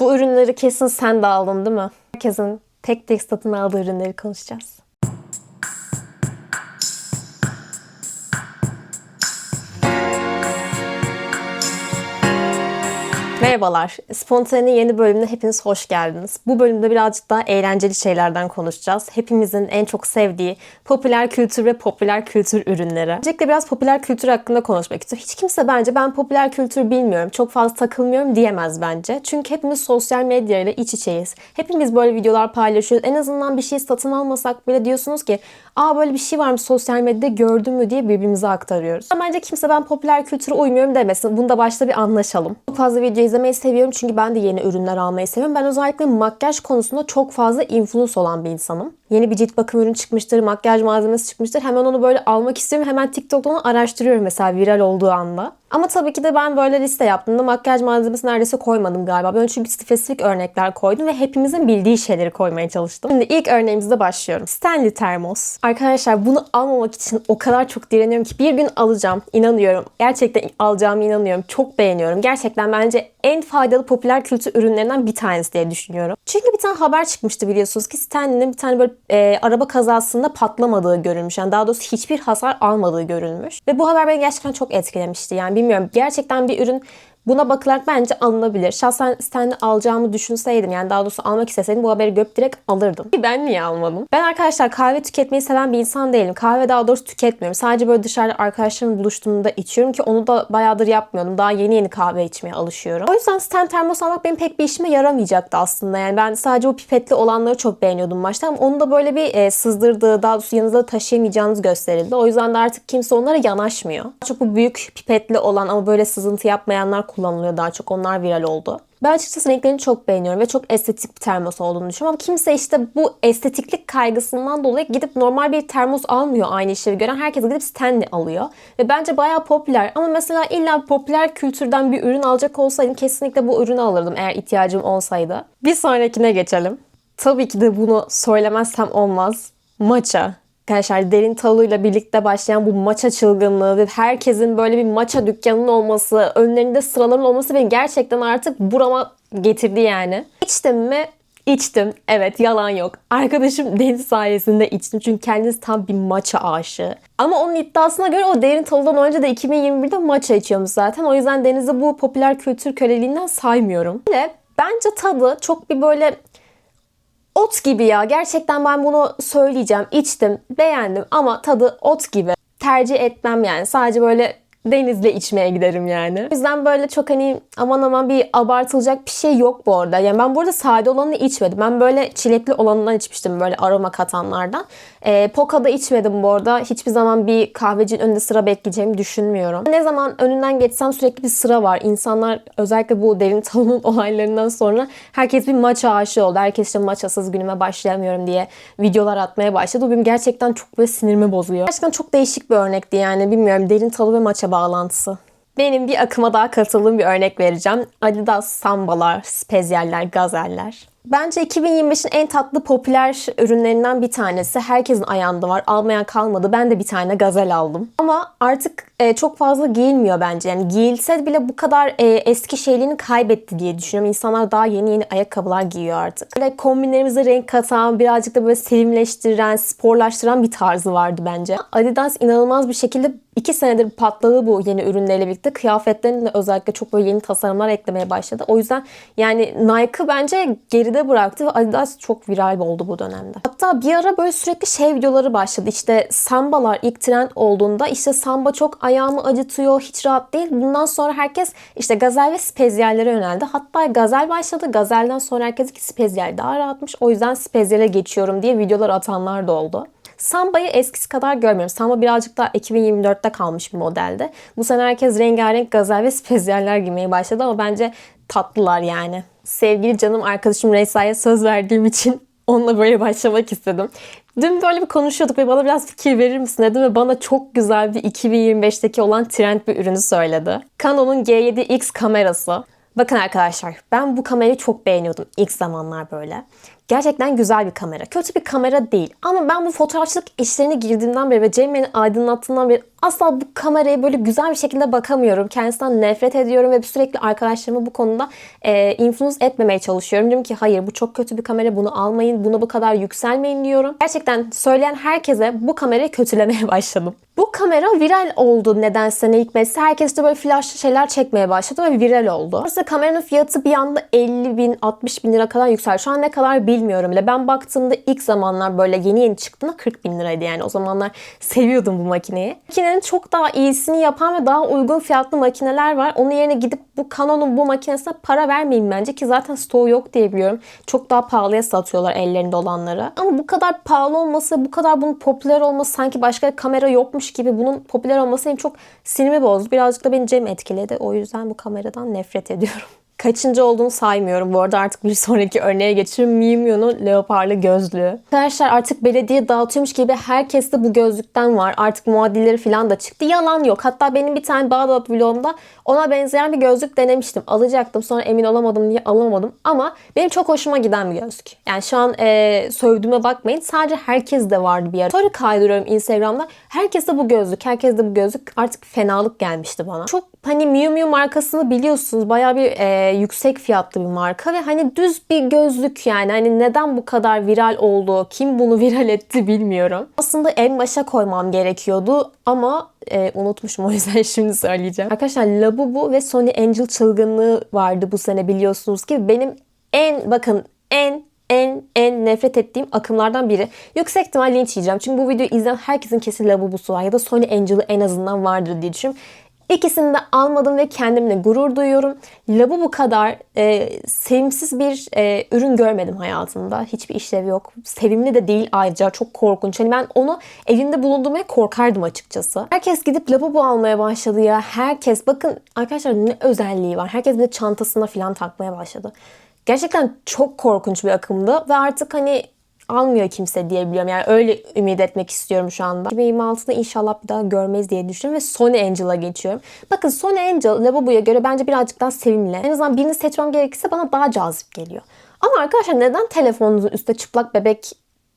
Bu ürünleri kesin sen de aldın değil mi? Herkesin tek tek satın aldığı ürünleri konuşacağız. Merhabalar. Spontane'nin yeni bölümüne hepiniz hoş geldiniz. Bu bölümde birazcık daha eğlenceli şeylerden konuşacağız. Hepimizin en çok sevdiği popüler kültür ve popüler kültür ürünleri. Öncelikle biraz popüler kültür hakkında konuşmak istiyorum. Hiç kimse bence ben popüler kültür bilmiyorum, çok fazla takılmıyorum diyemez bence. Çünkü hepimiz sosyal medya ile iç içeyiz. Hepimiz böyle videolar paylaşıyoruz. En azından bir şey satın almasak bile diyorsunuz ki aa böyle bir şey varmış sosyal medyada gördün mü diye birbirimize aktarıyoruz. Ama Bence kimse ben popüler kültüre uymuyorum demesin. Bunda başta bir anlaşalım. Çok fazla video izlemeyi seviyorum çünkü ben de yeni ürünler almayı seviyorum. Ben özellikle makyaj konusunda çok fazla influence olan bir insanım. Yeni bir cilt bakım ürünü çıkmıştır, makyaj malzemesi çıkmıştır. Hemen onu böyle almak istiyorum. Hemen TikTok'tan onu araştırıyorum mesela viral olduğu anda. Ama tabii ki de ben böyle liste yaptığımda makyaj malzemesi neredeyse koymadım galiba. Ben çünkü spesifik örnekler koydum ve hepimizin bildiği şeyleri koymaya çalıştım. Şimdi ilk örneğimizde başlıyorum. Stanley termos. Arkadaşlar bunu almamak için o kadar çok direniyorum ki bir gün alacağım. İnanıyorum. Gerçekten alacağımı inanıyorum. Çok beğeniyorum. Gerçekten bence en faydalı popüler kültür ürünlerinden bir tanesi diye düşünüyorum. Çünkü bir tane haber çıkmıştı biliyorsunuz ki Stanley'nin bir tane böyle e, araba kazasında patlamadığı görülmüş. Yani daha doğrusu hiçbir hasar almadığı görülmüş. Ve bu haber beni gerçekten çok etkilemişti. Yani bilmiyorum. Gerçekten bir ürün Buna bakılarak bence alınabilir. Şahsen Stanley alacağımı düşünseydim yani daha doğrusu almak isteseydim bu haberi görüp direkt alırdım. Ben niye almadım? Ben arkadaşlar kahve tüketmeyi seven bir insan değilim. Kahve daha doğrusu tüketmiyorum. Sadece böyle dışarıda arkadaşlarımla buluştuğumda içiyorum ki onu da bayağıdır yapmıyordum. Daha yeni yeni kahve içmeye alışıyorum. O yüzden Stanley termos almak benim pek bir işime yaramayacaktı aslında. Yani ben sadece o pipetli olanları çok beğeniyordum başta ama onu da böyle bir e, sızdırdığı daha doğrusu yanınızda taşıyamayacağınız gösterildi. O yüzden de artık kimse onlara yanaşmıyor. Çok bu büyük pipetli olan ama böyle sızıntı yapmayanlar kullanılıyor daha çok. Onlar viral oldu. Ben açıkçası renklerini çok beğeniyorum ve çok estetik bir termos olduğunu düşünüyorum. Ama kimse işte bu estetiklik kaygısından dolayı gidip normal bir termos almıyor aynı işlevi gören. Herkes gidip Stanley alıyor. Ve bence bayağı popüler. Ama mesela illa popüler kültürden bir ürün alacak olsaydım kesinlikle bu ürünü alırdım eğer ihtiyacım olsaydı. Bir sonrakine geçelim. Tabii ki de bunu söylemezsem olmaz. Matcha. Arkadaşlar derin taluyla birlikte başlayan bu maça çılgınlığı ve herkesin böyle bir maça dükkanının olması, önlerinde sıraların olması beni gerçekten artık burama getirdi yani. İçtim mi? İçtim. Evet yalan yok. Arkadaşım Deniz sayesinde içtim. Çünkü kendisi tam bir maça aşığı. Ama onun iddiasına göre o derin talıdan önce de 2021'de maça içiyormuş zaten. O yüzden Deniz'i bu popüler kültür köleliğinden saymıyorum. Ve bence tadı çok bir böyle ot gibi ya. Gerçekten ben bunu söyleyeceğim. İçtim, beğendim ama tadı ot gibi. Tercih etmem yani. Sadece böyle denizle içmeye giderim yani. O yüzden böyle çok hani aman aman bir abartılacak bir şey yok bu arada. Yani ben burada sade olanını içmedim. Ben böyle çilekli olanından içmiştim böyle aroma katanlardan. E, Poka'da içmedim bu arada. Hiçbir zaman bir kahvecinin önünde sıra bekleyeceğimi düşünmüyorum. Ne zaman önünden geçsem sürekli bir sıra var. İnsanlar özellikle bu derin talonun olaylarından sonra herkes bir maça aşığı oldu. Herkes işte maçasız günüme başlayamıyorum diye videolar atmaya başladı. Bu benim gerçekten çok böyle sinirimi bozuyor. Gerçekten çok değişik bir örnekti yani. Bilmiyorum derin talı ve maça bağlantısı. Benim bir akıma daha katıldığım bir örnek vereceğim. Adidas sambalar, spezyaller, gazeller. Bence 2025'in en tatlı popüler ürünlerinden bir tanesi. Herkesin ayağında var. Almayan kalmadı. Ben de bir tane gazel aldım. Ama artık e, çok fazla giyilmiyor bence. Yani giyilse bile bu kadar e, eski şeyliğini kaybetti diye düşünüyorum. İnsanlar daha yeni yeni ayakkabılar giyiyor artık. Böyle kombinlerimize renk katan, birazcık da böyle sevimleştiren, sporlaştıran bir tarzı vardı bence. Adidas inanılmaz bir şekilde iki senedir patladı bu yeni ürünlerle birlikte. Kıyafetlerine de özellikle çok böyle yeni tasarımlar eklemeye başladı. O yüzden yani Nike bence geride bıraktı ve Adidas çok viral oldu bu dönemde. Hatta bir ara böyle sürekli şey videoları başladı. İşte sambalar ilk trend olduğunda işte samba çok ayağımı acıtıyor, hiç rahat değil. Bundan sonra herkes işte gazel ve spezyallere yöneldi. Hatta gazel başladı. Gazelden sonra herkes ki spezyal daha rahatmış. O yüzden spezyale geçiyorum diye videolar atanlar da oldu. Samba'yı eskisi kadar görmüyorum. Samba birazcık daha 2024'te kalmış bir modelde. Bu sene herkes rengarenk gazel ve spezyaller giymeye başladı ama bence tatlılar yani. Sevgili canım arkadaşım Reysa'ya söz verdiğim için onunla böyle başlamak istedim. Dün böyle bir konuşuyorduk ve bana biraz fikir verir misin dedim ve bana çok güzel bir 2025'teki olan trend bir ürünü söyledi. Canon'un G7X kamerası. Bakın arkadaşlar ben bu kamerayı çok beğeniyordum ilk zamanlar böyle. Gerçekten güzel bir kamera. Kötü bir kamera değil. Ama ben bu fotoğrafçılık işlerine girdiğimden beri ve Cem beni aydınlattığından beri asla bu kameraya böyle güzel bir şekilde bakamıyorum. Kendisinden nefret ediyorum ve sürekli arkadaşlarımı bu konuda e, influence etmemeye çalışıyorum. Diyorum ki hayır bu çok kötü bir kamera bunu almayın, buna bu kadar yükselmeyin diyorum. Gerçekten söyleyen herkese bu kamerayı kötülemeye başladım. Bu kamera viral oldu nedense ne hikmetse. Herkes de böyle flashlı şeyler çekmeye başladı ve viral oldu. Aslında kameranın fiyatı bir anda 50 bin, 60 bin lira kadar yükseldi. Şu an ne kadar bilmiyorum bile. Ben baktığımda ilk zamanlar böyle yeni yeni çıktığında 40 bin liraydı yani. O zamanlar seviyordum bu makineyi. Makinenin çok daha iyisini yapan ve daha uygun fiyatlı makineler var. Onun yerine gidip bu Canon'un bu makinesine para vermeyin bence ki zaten stoğu yok diye biliyorum. Çok daha pahalıya satıyorlar ellerinde olanları. Ama bu kadar pahalı olması, bu kadar bunun popüler olması sanki başka kamera yokmuş gibi bunun popüler olması benim çok sinirimi bozdu. Birazcık da beni Cem etkiledi. O yüzden bu kameradan nefret ediyorum. Kaçıncı olduğunu saymıyorum. Bu arada artık bir sonraki örneğe geçiyorum. Miyumio'nun leoparlı gözlüğü. Arkadaşlar artık belediye dağıtıyormuş gibi herkes de bu gözlükten var. Artık muadilleri falan da çıktı. Yalan yok. Hatta benim bir tane Bağdat vlogumda ona benzeyen bir gözlük denemiştim. Alacaktım sonra emin olamadım diye alamadım. Ama benim çok hoşuma giden bir gözlük. Yani şu an e, sövdüğüme bakmayın. Sadece herkes de vardı bir ara. Sonra kaydırıyorum Instagram'da. Herkes de bu gözlük. Herkes de bu gözlük. Artık fenalık gelmişti bana. Çok hani Miu Miu markasını biliyorsunuz. Bayağı bir e, yüksek fiyatlı bir marka ve hani düz bir gözlük yani. Hani neden bu kadar viral oldu? Kim bunu viral etti bilmiyorum. Aslında en başa koymam gerekiyordu ama e, unutmuşum o yüzden şimdi söyleyeceğim. Arkadaşlar Labubu ve Sony Angel çılgınlığı vardı bu sene biliyorsunuz ki. Benim en bakın en en en nefret ettiğim akımlardan biri. Yüksek ihtimal linç yiyeceğim. Çünkü bu videoyu izleyen herkesin kesin Labubu'su var ya da Sony Angel'ı en azından vardır diye düşünüyorum. İkisini de almadım ve kendimle gurur duyuyorum. Labubu kadar e, sevimsiz bir e, ürün görmedim hayatımda. Hiçbir işlevi yok. Sevimli de değil ayrıca. Çok korkunç. Hani ben onu evimde bulundurmaya korkardım açıkçası. Herkes gidip Labubu almaya başladı ya. Herkes. Bakın arkadaşlar ne özelliği var. Herkes de çantasına falan takmaya başladı. Gerçekten çok korkunç bir akımdı ve artık hani almıyor kimse diyebiliyorum. Yani öyle ümit etmek istiyorum şu anda. 2026'da inşallah bir daha görmeyiz diye düşünüyorum ve Sony Angel'a geçiyorum. Bakın Sony Angel Lavabo'ya göre bence birazcık daha sevimli. En azından birini seçmem gerekirse bana daha cazip geliyor. Ama arkadaşlar neden telefonunuzun üstüne çıplak bebek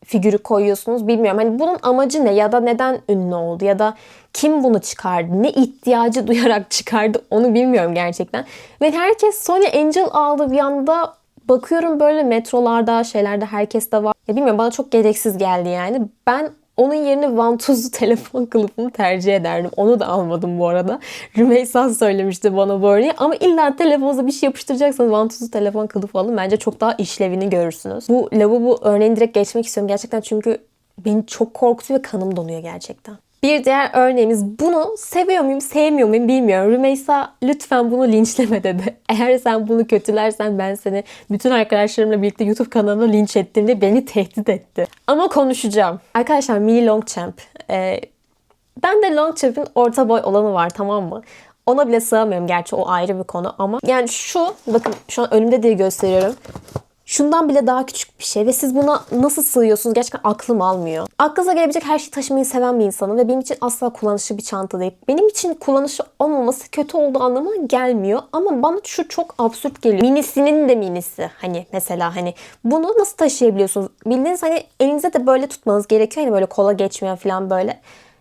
figürü koyuyorsunuz bilmiyorum. Hani bunun amacı ne ya da neden ünlü oldu ya da kim bunu çıkardı? Ne ihtiyacı duyarak çıkardı onu bilmiyorum gerçekten. Ve herkes Sony Angel aldı bir anda bakıyorum böyle metrolarda şeylerde herkes de var. Ya bilmiyorum bana çok gereksiz geldi yani. Ben onun yerine vantuzlu telefon kılıfını tercih ederdim. Onu da almadım bu arada. Rümeysa söylemişti bana bu. Ama illa telefonunuza bir şey yapıştıracaksanız vantuzlu telefon kılıfı alın. Bence çok daha işlevini görürsünüz. Bu lavabo örneğini direkt geçmek istiyorum. Gerçekten çünkü beni çok korkutuyor ve kanım donuyor gerçekten. Bir diğer örneğimiz bunu seviyor muyum sevmiyor muyum bilmiyorum. Rümeysa lütfen bunu linçleme dedi. Eğer sen bunu kötülersen ben seni bütün arkadaşlarımla birlikte YouTube kanalına linç ettiğimde beni tehdit etti. Ama konuşacağım. Arkadaşlar mini Longchamp. Ee, ben de Longchamp'in orta boy olanı var tamam mı? Ona bile sığamıyorum gerçi o ayrı bir konu ama yani şu bakın şu an önümde diye gösteriyorum şundan bile daha küçük bir şey ve siz buna nasıl sığıyorsunuz gerçekten aklım almıyor. Aklınıza gelebilecek her şeyi taşımayı seven bir insanım ve benim için asla kullanışlı bir çanta değil. Benim için kullanışı olmaması kötü olduğu anlamına gelmiyor ama bana şu çok absürt geliyor. Minisinin de minisi hani mesela hani bunu nasıl taşıyabiliyorsunuz? Bildiğiniz hani elinize de böyle tutmanız gerekiyor hani böyle kola geçmiyor falan böyle.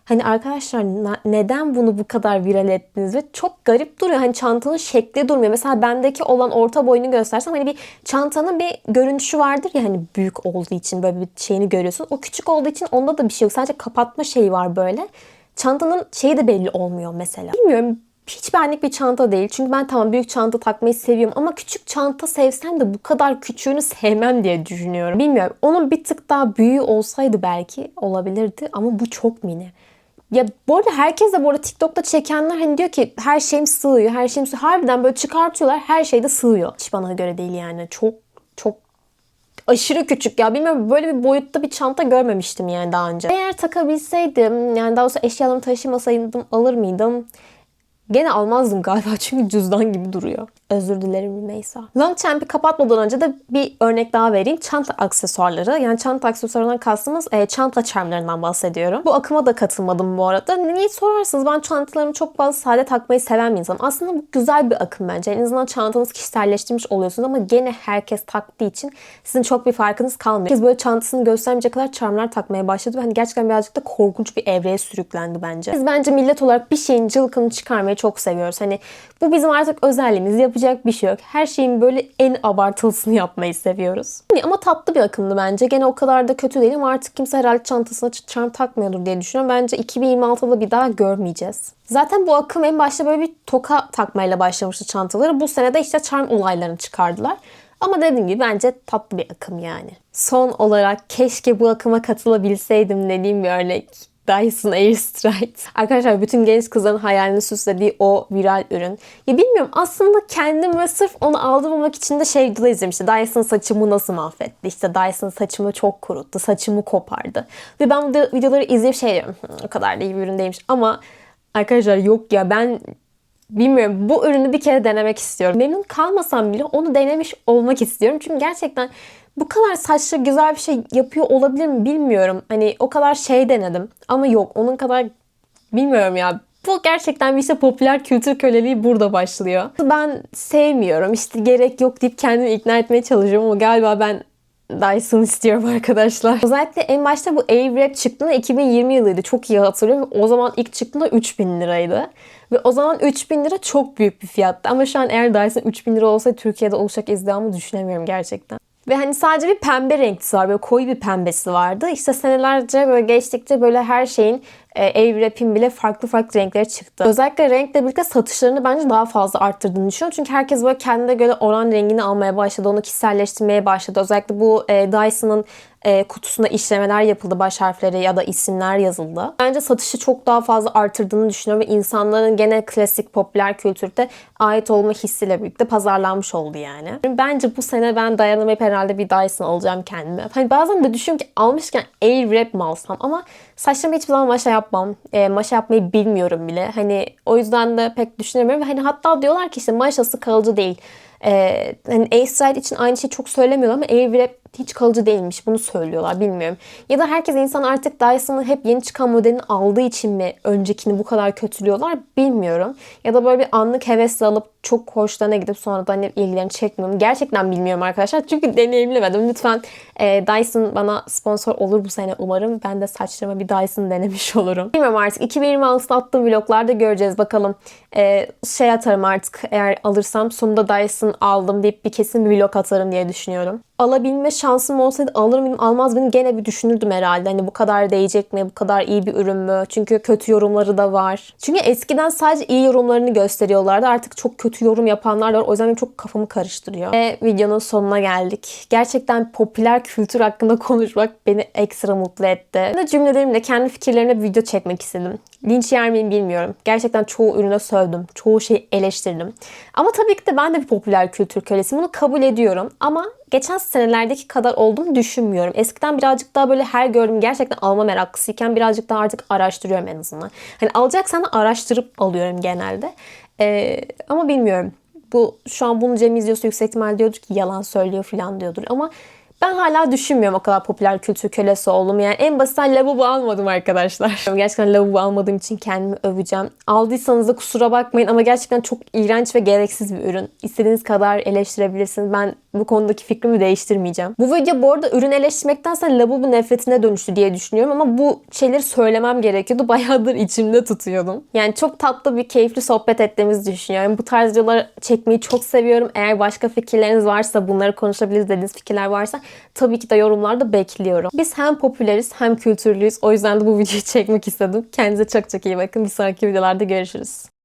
Hani arkadaşlar neden bunu bu kadar viral ettiniz ve çok garip duruyor. Hani çantanın şekli durmuyor. Mesela bendeki olan orta boyunu göstersem hani bir çantanın bir görünüşü vardır ya hani büyük olduğu için böyle bir şeyini görüyorsun. O küçük olduğu için onda da bir şey yok. Sadece kapatma şeyi var böyle. Çantanın şeyi de belli olmuyor mesela. Bilmiyorum hiç benlik bir çanta değil. Çünkü ben tamam büyük çanta takmayı seviyorum ama küçük çanta sevsem de bu kadar küçüğünü sevmem diye düşünüyorum. Bilmiyorum. Onun bir tık daha büyüğü olsaydı belki olabilirdi ama bu çok mini. Ya bu arada herkes de bu arada TikTok'ta çekenler hani diyor ki her şeyim sığıyor, her şeyim sığıyor. Harbiden böyle çıkartıyorlar her şey de sığıyor. Hiç bana göre değil yani. Çok çok aşırı küçük ya. Bilmiyorum böyle bir boyutta bir çanta görmemiştim yani daha önce. Eğer takabilseydim yani daha doğrusu eşyalarımı taşımasaydım alır mıydım? Gene almazdım galiba çünkü cüzdan gibi duruyor. Özür dilerim Rümeysa. Longchamp'i kapatmadan önce de bir örnek daha vereyim. Çanta aksesuarları. Yani çanta aksesuarından kastımız e, çanta charmlarından bahsediyorum. Bu akıma da katılmadım bu arada. Niye sorarsınız? Ben çantalarımı çok fazla sade takmayı seven bir insanım. Aslında bu güzel bir akım bence. En azından çantanızı kişiselleştirmiş oluyorsunuz ama gene herkes taktığı için sizin çok bir farkınız kalmıyor. Herkes böyle çantasını göstermeyecek kadar charmlar takmaya başladı. Hani gerçekten birazcık da korkunç bir evreye sürüklendi bence. Biz bence millet olarak bir şeyin cılkını çıkarmayı çok seviyoruz. Hani bu bizim artık özelliğimiz. Yapacak bir şey yok. Her şeyin böyle en abartılısını yapmayı seviyoruz. Hani ama tatlı bir akımdı bence. Gene o kadar da kötü değil ama artık kimse herhalde çantasına charm takmıyordur diye düşünüyorum. Bence 2026'da bir daha görmeyeceğiz. Zaten bu akım en başta böyle bir toka takmayla başlamıştı çantaları. Bu sene de işte charm olaylarını çıkardılar. Ama dediğim gibi bence tatlı bir akım yani. Son olarak keşke bu akıma katılabilseydim dediğim bir örnek. Dyson Airstrike. Arkadaşlar bütün genç kızların hayalini süslediği o viral ürün. Ya bilmiyorum aslında kendim ve sırf onu aldırmamak için de şey videoda izlemiştim. Dyson saçımı nasıl mahvetti? İşte Dyson saçımı çok kuruttu. Saçımı kopardı. Ve ben bu videoları izleyip şey diyorum. "Hı, o kadar da iyi bir ürün değilmiş. Ama arkadaşlar yok ya ben Bilmiyorum bu ürünü bir kere denemek istiyorum. Memnun kalmasam bile onu denemiş olmak istiyorum. Çünkü gerçekten bu kadar saçlı güzel bir şey yapıyor olabilir mi bilmiyorum. Hani o kadar şey denedim ama yok onun kadar bilmiyorum ya. Bu gerçekten bir işte popüler kültür köleliği burada başlıyor. Ben sevmiyorum işte gerek yok deyip kendimi ikna etmeye çalışıyorum ama galiba ben Dyson istiyorum arkadaşlar. Özellikle en başta bu Airwrap çıktığında 2020 yılıydı. Çok iyi hatırlıyorum. O zaman ilk çıktığında 3000 liraydı. Ve o zaman 3000 lira çok büyük bir fiyattı. Ama şu an eğer Dyson 3000 lira olsaydı Türkiye'de olacak izdihamı düşünemiyorum gerçekten. Ve hani sadece bir pembe renklisi var. Böyle koyu bir pembesi vardı. İşte senelerce böyle geçtikçe böyle her şeyin e, Airwrap'in bile farklı farklı renkleri çıktı. Özellikle renkle birlikte satışlarını bence daha fazla arttırdığını düşünüyorum. Çünkü herkes böyle kendine göre oran rengini almaya başladı. Onu kişiselleştirmeye başladı. Özellikle bu e, Dyson'ın e, kutusunda işlemeler yapıldı. Baş harfleri ya da isimler yazıldı. Bence satışı çok daha fazla artırdığını düşünüyorum ve insanların gene klasik popüler kültürde ait olma hissiyle birlikte pazarlanmış oldu yani. Bence bu sene ben dayanamayıp herhalde bir Dyson alacağım kendime. Hani bazen de düşünüyorum ki almışken Airwrap mı alsam ama saçlarımı hiçbir zaman maşa yapmam. E, maşa yapmayı bilmiyorum bile. Hani o yüzden de pek düşünemiyorum. Hani hatta diyorlar ki işte maşası kalıcı değil. Ee, hani Airstride için aynı şeyi çok söylemiyorlar ama Airwrap hiç kalıcı değilmiş. Bunu söylüyorlar. Bilmiyorum. Ya da herkes insan artık Dyson'ın hep yeni çıkan modelini aldığı için mi öncekini bu kadar kötülüyorlar bilmiyorum. Ya da böyle bir anlık hevesle alıp çok hoşlarına gidip sonra da hani ilgilerini çekmiyorum. Gerçekten bilmiyorum arkadaşlar. Çünkü deneyimlemedim. Lütfen e, Dyson bana sponsor olur bu sene umarım. Ben de saçlarıma bir Dyson denemiş olurum. Bilmiyorum artık. 2026'da attığım vloglarda göreceğiz bakalım. E, şey atarım artık eğer alırsam sonunda Dyson aldım deyip bir kesin bir vlog atarım diye düşünüyorum alabilme şansım olsaydı alır mıyım almaz mıyım gene bir düşünürdüm herhalde. Hani bu kadar değecek mi? Bu kadar iyi bir ürün mü? Çünkü kötü yorumları da var. Çünkü eskiden sadece iyi yorumlarını gösteriyorlardı. Artık çok kötü yorum yapanlar var. O yüzden çok kafamı karıştırıyor. Ve videonun sonuna geldik. Gerçekten popüler kültür hakkında konuşmak beni ekstra mutlu etti. Ben de cümlelerimle kendi fikirlerimle video çekmek istedim. Linç yer miyim bilmiyorum. Gerçekten çoğu ürüne sövdüm. Çoğu şeyi eleştirdim. Ama tabii ki de ben de bir popüler kültür kölesiyim. Bunu kabul ediyorum. Ama geçen senelerdeki kadar olduğumu düşünmüyorum. Eskiden birazcık daha böyle her gördüğüm gerçekten alma meraklısıyken birazcık daha artık araştırıyorum en azından. Hani alacaksan da araştırıp alıyorum genelde. Ee, ama bilmiyorum. Bu şu an bunu Cem izliyorsa yüksek ihtimal diyordur ki yalan söylüyor falan diyordur. Ama ben hala düşünmüyorum o kadar popüler kültür kölesi oldum. Yani en basitten lavabo almadım arkadaşlar. Gerçekten lavabo almadığım için kendimi öveceğim. Aldıysanız da kusura bakmayın ama gerçekten çok iğrenç ve gereksiz bir ürün. İstediğiniz kadar eleştirebilirsiniz. Ben bu konudaki fikrimi değiştirmeyeceğim. Bu video bu arada ürün eleştirmektense lavabo nefretine dönüştü diye düşünüyorum ama bu şeyleri söylemem gerekiyordu. Bayağıdır içimde tutuyordum. Yani çok tatlı bir keyifli sohbet ettiğimizi düşünüyorum. Bu tarz videolar çekmeyi çok seviyorum. Eğer başka fikirleriniz varsa bunları konuşabiliriz dediğiniz fikirler varsa tabii ki de yorumlarda bekliyorum. Biz hem popüleriz hem kültürlüyüz. O yüzden de bu videoyu çekmek istedim. Kendinize çok çok iyi bakın. Bir sonraki videolarda görüşürüz.